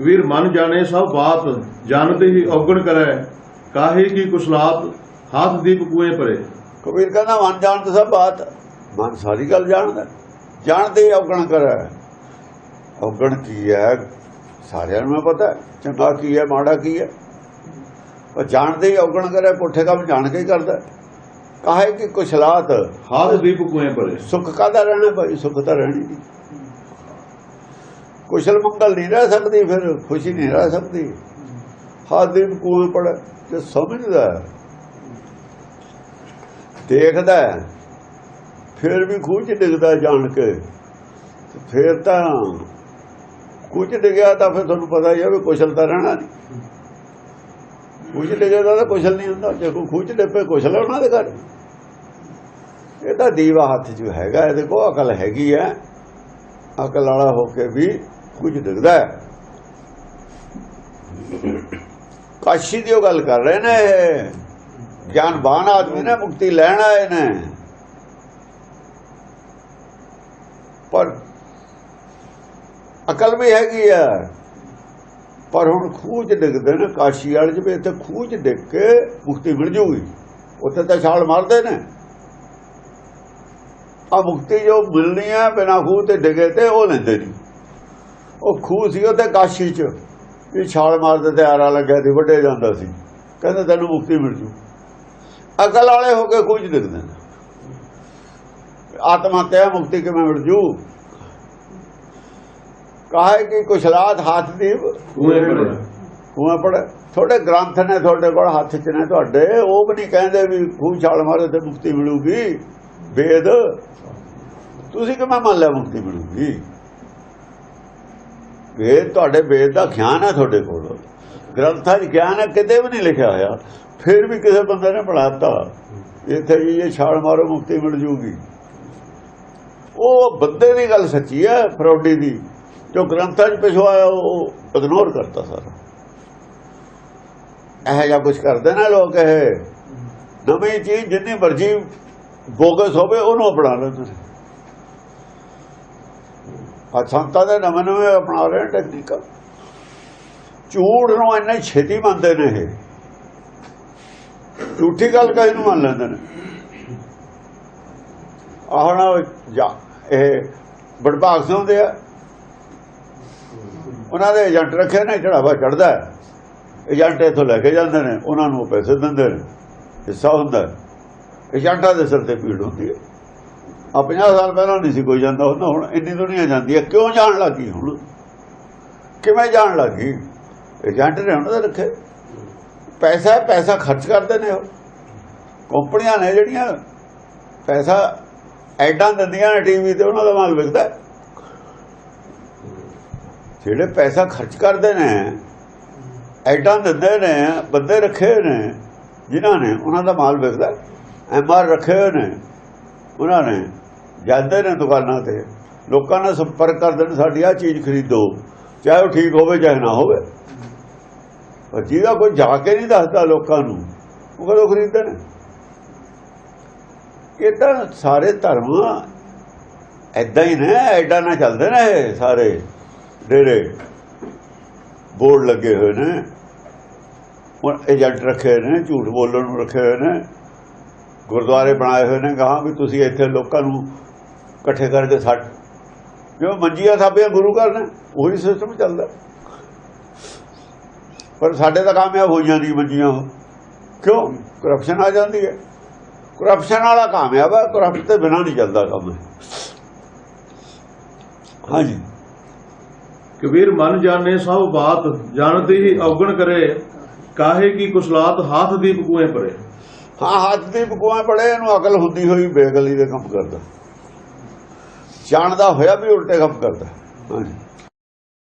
ਵੀਰ ਮਨ ਜਾਣੇ ਸਭ ਬਾਤ ਜਾਣਦੇ ਹੀ ਔਗਣ ਕਰੈ ਕਾਹੇ ਕੀ ਕੁਸ਼ਲਾਤ ਹੱਥ ਦੀਪ ਕੂਏ ਪਰੇ। ਕਬੀਰ ਕਹਿੰਦਾ ਮਨ ਜਾਣਦਾ ਸਭ ਬਾਤ ਮਨ ਸਾਰੀ ਗੱਲ ਜਾਣਦਾ ਜਾਣਦੇ ਔਗਣ ਕਰੈ। ਔਗਣ ਕੀ ਹੈ? ਸਾਰਿਆਂ ਨੂੰ ਪਤਾ। ਚੰਗਾ ਕੀ ਹੈ ਮਾੜਾ ਕੀ ਹੈ। ਉਹ ਜਾਣਦੇ ਹੀ ਔਗਣ ਕਰੈ ਪੁੱਠੇ ਕੰਮ ਜਾਣ ਕੇ ਹੀ ਕਰਦਾ ਕਾਹੇ ਕਿ ਕੁਸ਼ਲਾਤ ਹੱਥ ਦੀਪ ਕੂਏ ਪਰੇ। ਸੁੱਖ ਕਾਦਾ ਰਹਿਣਾ ਭਾਈ? ਸੁੱਖ ਤਾਂ ਰਹਿਣੀ ਨਹੀਂ। ਕੁਸ਼ਲ ਮੰਗਲ ਨਹੀਂ ਰਹਿ ਸਕਦੀ, ਫਿਰ ਖੁਸ਼ੀ ਨਹੀਂ ਰਹਿ ਸਕਦੀ। ਹਾਦਿਮ ਕੋਲ ਪੜ ਜੇ ਸਮਝਦਾ ਦੇਖਦਾ ਫਿਰ ਵੀ ਖੂਹ ਚ ਡਿੱਗਦਾ ਜਾਣ ਕੇ। ਫਿਰ ਤਾਂ ਖੂਹ ਚ ਡਿੱਗਿਆ ਤਾਂ ਫਿਰ ਤੁਹਾਨੂੰ ਪਤਾ ਹੀ ਹੈ ਵੀ ਕੁਸ਼ਲ ਤਾਂ ਰਹਿਣਾ ਨਹੀਂ। ਖੂਹ ਚ ਡਿੱਗਿਆ ਤਾਂ ਕੁਸ਼ਲ ਨਹੀਂ ਹੁੰਦਾ, ਜੇ ਕੋਈ ਖੂਹ ਚ ਡਿੱਪੇ ਕੁਸ਼ਲ ਉਹਨਾਂ ਦੇ ਘਰ। ਇਹ ਤਾਂ ਦੀਵਾ ਹੱਥ 'ਚ ਹੈਗਾ, ਇਹਦੇ ਕੋਲ ਅਕਲ ਹੈਗੀ ਹੈ। ਅਕਲ ਵਾਲਾ ਹੋ ਕੇ ਵੀ ਕੁਝ ਦਿਖਦਾ ਹੈ। ਕਾਸ਼ੀ ਦੀ ਉਹ ਗੱਲ ਕਰ ਰਹੇ ਨੇ ਇਹ। ਗਿਆਨਵਾਨ ਆਦਮੀ ਨੇ ਮੁਕਤੀ ਲੈਣ ਆਏ ਨੇ। ਪਰ ਅਕਲ ਵੀ ਹੈਗੀ ਆ। ਪਰ ਹੁਣ ਖੂਹ 'ਚ ਡਿੱਗਦੇ ਨੇ ਕਾਸ਼ੀ ਵਾਲੇ 'ਚ ਵੀ ਇੱਥੇ ਖੂਹ 'ਚ ਡਿੱਗ ਕੇ ਮੁਕਤੀ ਮਿਲ ਜੂਗੀ, ਉੱਥੇ ਤਾਂ ਛਾਲ ਮਾਰਦੇ ਨੇ। ਆ ਮੁਕਤੀ ਜੋ ਮਿਲਣੀ ਹੈ ਬਿਨਾ ਖੂਹ ਤੇ ਡਿੱਗੇ ਤੇ ਉਹ ਲੈਂਦੇ ਨਹੀਂ ਉਹ ਖੂਹ ਸੀ ਉਹ ਤੇ ਕਾਸ਼ੀ ਚ। ਇਹ ਛਾਲ ਮਾਰਦੇ ਤੇ ਆਰਾ ਲੱਗਿਆ ਸੀ ਵੱਡੇ ਜਾਂਦਾ ਸੀ। ਕਹਿੰਦੇ ਤੈਨੂੰ ਮੁਕਤੀ ਮਿਲ ਜੂ। ਅਕਲ ਵਾਲੇ ਹੋ ਕੇ ਚ ਡਿੱਗਦੇ ਨੇ। ਆਤਮਾ ਤੇ ਮੁਕਤੀ ਕਿਵੇਂ ਮਿਲ ਜੂ? ਕਾਹੇ ਕਿ ਕੁਸ਼ਲਾਤ ਹੱਥ ਦੀ ਕੂਏ ਪਰੇ ਖੂਹਾਂ ਪੜ ਤੁਹਾਡੇ ਗ੍ਰੰਥ ਨੇ ਤੁਹਾਡੇ ਕੋਲ ਹੱਥ 'ਚ ਨੇ ਤੁਹਾਡੇ। ਉਹ ਵੀ ਨਹੀਂ ਕਹਿੰਦੇ ਵੀ ਖੂਹ ਛਾਲ ਮਾਰੇ ਤੇ ਮੁਕਤੀ ਮਿਲੂਗੀ। ਵੇਦ। ਤੁਸੀਂ ਕਿਵੇਂ ਮੰਨ ਲਿਆ ਮੁਕਤੀ ਮਿਲੂਗੀ? ਵੇਦ ਤੁਹਾਡੇ ਵੇਦ ਦਾ ਗਿਆਨ ਹੈ ਤੁਹਾਡੇ ਕੋਲ। ਗ੍ਰੰਥਾਂ 'ਚ ਗਿਆਨ ਹੈ, ਕਿਤੇ ਵੀ ਨਹੀਂ ਲਿਖਿਆ ਹੋਇਆ। ਫਿਰ ਵੀ ਕਿਸੇ ਬੰਦੇ ਨੇ ਪੜਾਤਾ ਇੱਥੇ ਜੀ ਇਹ ਛਾਲ ਮਾਰੋ, ਮੁਕਤੀ ਮਿਲ ਜੂਗੀ। ਉਹ ਬੰਦੇ ਦੀ ਗੱਲ ਸੱਚੀ ਹੈ, ਫਰੋਡੀ ਦੀ। ਜੋ ਗ੍ਰੰਥਾਂ 'ਚ ਪਿਛਵਾਇਆ ਉਹ ਇਗਨੋਰ ਕਰਤਾ ਸਾਰਾ। ਇਹ ਜਾਂ ਕੁਝ ਕਰਦੇ ਨਾ ਲੋਕ ਇਹ। ਨਵੀਂ ਚੀਜ਼ ਜਿੰਨੀ ਮਰਜ਼ੀ ਬੋਗਸ ਹੋਵੇ, ਉਹਨੂੰ ਅਪਣਾ ਲੈਂਦੇ ਨੇ। ਆ ਸੰਤਾਂ ਦੇ ਨਵੇਂ ਨਵੇਂ ਅਪਣਾ ਰਹੇ ਨੇ ਟੈਕਨੀਕਾਂ ਝੂਠ ਨੂੰ ਇੰਨੇ ਛੇਤੀ ਮੰਨਦੇ ਨੇ ਇਹ। ਝੂਠੀ ਗੱਲ ਕਹੀ ਨੂੰ ਮੰਨ ਲੈਂਦੇ ਨੇ। ਆਹ ਜਾ, ਇਹ ਬੜਭਾਗ ਸਿੰਘ ਆ। ਉਹਨਾਂ ਦੇ ਏਜੰਟ ਰੱਖੇ ਨੇ, ਚੜਾਵਾ ਚੜਦਾ ਏਜੰਟ ਇੱਥੋਂ ਲੈ ਕੇ ਜਾਂਦੇ ਨੇ, ਉਹਨਾਂ ਨੂੰ ਪੈਸੇ ਦਿੰਦੇ ਨੇ। ਹਿੱਸਾ ਹੁੰਦਾ ਏਜੰਟਾਂ ਦੇ ਸਿਰ ਤੇ ਪੀੜ ਹੁੰਦੀ ਹੈ। ਆ 50 ਸਾਲ ਪਹਿਲਾਂ ਨਹੀਂ ਸੀ ਕੋਈ ਜਾਂਦਾ ਹੁੰਦਾ ਹੁਣ ਇੰਨੀ ਦੁਨੀਆ ਜਾਂਦੀ ਹੈ। ਕਿਉਂ ਜਾਣ ਲੱਗੀ ਹੁਣ? ਕਿਵੇਂ ਜਾਣ ਲੱਗੀ? ਏਜੰਟ ਨੇ ਉਹਨਾਂ ਦੇ ਰੱਖੇ। ਪੈਸਾ ਪੈਸਾ ਖਰਚ ਕਰਦੇ ਨੇ ਉਹ। ਕੰਪਨੀਆਂ ਨੇ ਜਿਹੜੀਆਂ ਪੈਸਾ ਐਡਾਂ ਦਿੰਦੀਆਂ ਨੇ ਟੀਵੀ ਤੇ, ਉਹਨਾਂ ਦਾ ਮਾਲ ਵਿਕਦਾ। ਜਿਹੜੇ ਪੈਸਾ ਖਰਚ ਕਰਦੇ ਨੇ, ਐਡਾਂ ਦਿੰਦੇ ਨੇ, ਬੰਦੇ ਰੱਖੇ ਹੋਏ ਨੇ, ਜਿਨ੍ਹਾਂ ਨੇ, ਉਹਨਾਂ ਦਾ ਮਾਲ ਵਿਕਦਾ। ਐਮਆਰ ਰੱਖੇ ਹੋਏ ਨੇ। ਉਹਨਾਂ ਨੇ ਜਾਂਦੇ ਨੇ ਦੁਕਾਨਾਂ ਤੇ, ਲੋਕਾਂ ਨਾਲ ਸੰਪਰਕ ਕਰਦੇ ਨੇ, ਸਾਡੀ ਆ ਚੀਜ਼ ਖਰੀਦੋ, ਚਾਹੇ ਉਹ ਠੀਕ ਹੋਵੇ ਚਾਹੇ ਨਾ ਹੋਵੇ। ਪਰ ਜਿਹਦਾ ਕੋਈ ਜਾ ਕੇ ਨਹੀਂ ਦੱਸਦਾ ਲੋਕਾਂ ਨੂੰ, ਉਹ ਕਦੋਂ ਖਰੀਦਦੇ ਨੇ ਇਹ ਤਾਂ ਸਾਰੇ ਧਰਮ ਐਦਾਂ ਹੀ ਨੇ ਐਡਾ ਨਾ ਚੱਲਦੇ ਨੇ ਇਹ ਸਾਰੇ ਡੇਰੇ। ਬੋਰਡ ਲੱਗੇ ਹੋਏ ਨੇ, ਹੁਣ ਏਜੰਟ ਰੱਖੇ ਹੋਏ ਨੇ, ਝੂਠ ਬੋਲਣ ਨੂੰ ਰੱਖੇ ਹੋਏ ਨੇ। ਗੁਰਦੁਆਰੇ ਬਣਾਏ ਹੋਏ ਨੇ ਕਹਾ ਵੀ ਤੁਸੀਂ ਇੱਥੇ ਲੋਕਾਂ ਨੂੰ ਇਕੱਠੇ ਕਰਕੇ ਛੱਡ। ਜੋ ਮੰਜੀਆਂ ਥਾਪੀਆਂ ਗੁਰੂ ਘਰ ਨੇ, ਉਹੀ ਸਿਸਟਮ ਚੱਲਦਾ। ਪਰ ਸਾਡੇ ਤਾਂ ਕਾਮਯਾਬ ਹੋ ਜਾਂਦੀ ਮੰਜੀਆਂ ਕਿਉਂ? ਕਰਪਸ਼ਨ ਆ ਜਾਂਦੀ ਹੈ। ਕਰਪਸ਼ਨ ਵਾਲਾ ਕਾਮਯਾਬ ਹੈ ਕਰਪਸ਼ਨ ਤੇ ਬਿਨਾਂ ਨਹੀਂ ਚੱਲਦਾ ਕੰਮ ਹਾਂਜੀ। ਕਬੀਰ, ਮਨ ਜਾਣੇ ਸਭ ਬਾਤ, ਜਾਣਦੇ ਹੀ ਔਗਣ ਕਰੇ, ਕਾਹੇ ਕੀ ਕੁਸ਼ਲਾਤ ਹੱਥ ਦੀਪ ਕੂਏ ਪਰੇ। ਹਾਂ, ਹੱਥ ਦੀ ਬਕੂਆਂ ਪੜੇ ਇਹਨੂੰ ਅਕਲ ਹੁੰਦੀ ਹੋਈ ਬੇਗਲੀ ਦੇ ਕੰਮ ਕਰਦਾ। ਜਾਣਦਾ ਹੋਇਆ ਵੀ ਉਲਟੇ ਕੰਮ ਕਰਦਾ। ਹਾਂਜੀ।